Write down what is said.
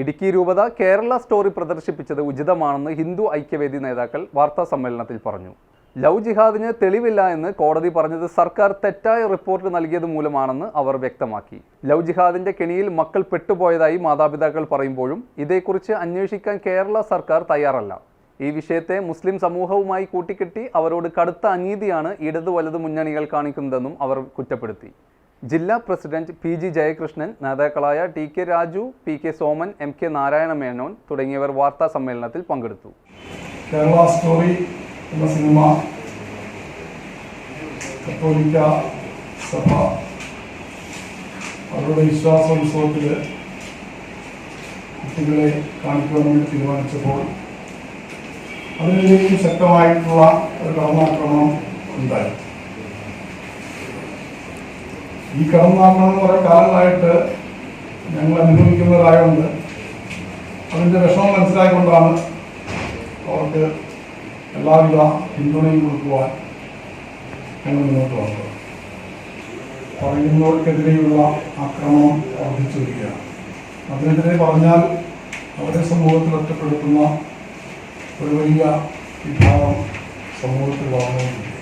ഇടുക്കി രൂപത കേരള സ്റ്റോറി പ്രദർശിപ്പിച്ചത് ഉചിതമാണെന്ന് ഹിന്ദു ഐക്യവേദി നേതാക്കൾ വാർത്താ സമ്മേളനത്തിൽ പറഞ്ഞു. ലവ് ജിഹാദിന് തെളിവില്ല എന്ന് കോടതി പറഞ്ഞത് സർക്കാർ തെറ്റായ റിപ്പോർട്ട് നൽകിയത് മൂലമാണെന്ന് അവർ വ്യക്തമാക്കി. ലവ് ജിഹാദിന്റെ കെണിയിൽ മക്കൾ പെട്ടുപോയതായി മാതാപിതാക്കൾ പറയുമ്പോഴും ഇതേക്കുറിച്ച് അന്വേഷിക്കാൻ കേരള സർക്കാർ തയ്യാറല്ല. ഈ വിഷയത്തെ മുസ്ലിം സമൂഹവുമായി കൂട്ടിക്കെട്ടി അവരോട് കടുത്ത അനീതിയാണ് ഇടതു വലതു മുന്നണികൾ കാണിക്കുന്നതെന്നും അവർ കുറ്റപ്പെടുത്തി. ജില്ലാ പ്രസിഡന്റ് പി ജി ജയകൃഷ്ണൻ നേതാക്കളായ T K Raju P K Soman M K Narayana Menon തുടങ്ങിയവർ വാർത്താ സമ്മേളനത്തിൽ പങ്കെടുത്തു. കേരള സ്റ്റോറി എന്ന സിനിമ കത്തോലിക്ക സഭ അവരുടെ വിശ്വാസോത്സവത്തിൽ കുട്ടികളെ കാണിക്കണമെന്ന് തീരുമാനിച്ചപ്പോൾ അതിനിടയിൽ ശക്തമായിട്ടുള്ള ഒരു കടന്നാക്രമണം ഉണ്ടായി. ഈ കടം വാങ്ങണമെന്ന് കുറേ കാലങ്ങളായിട്ട് ഞങ്ങൾ അനുഭവിക്കുന്നവരായതുകൊണ്ട് അതിന്റെ വിഷമം മനസ്സിലാക്കിക്കൊണ്ടാണ് അവർക്ക് എല്ലാവിധ പിന്തുണയും കൊടുക്കുവാൻ ഞങ്ങൾ മുന്നോട്ട് വന്നത്. പറയുന്നവർക്കെതിരെയുള്ള ആക്രമണം വർദ്ധിച്ചു വരികയാണ് അതിനെതിരെ പറഞ്ഞാൽ അവരെ സമൂഹത്തിൽ ഒറ്റപ്പെടുത്തുന്ന ഒരു വലിയ വിഭാഗം സമൂഹത്തിൽ വളർന്നുകൊണ്ടിരിക്കുകയാണ്.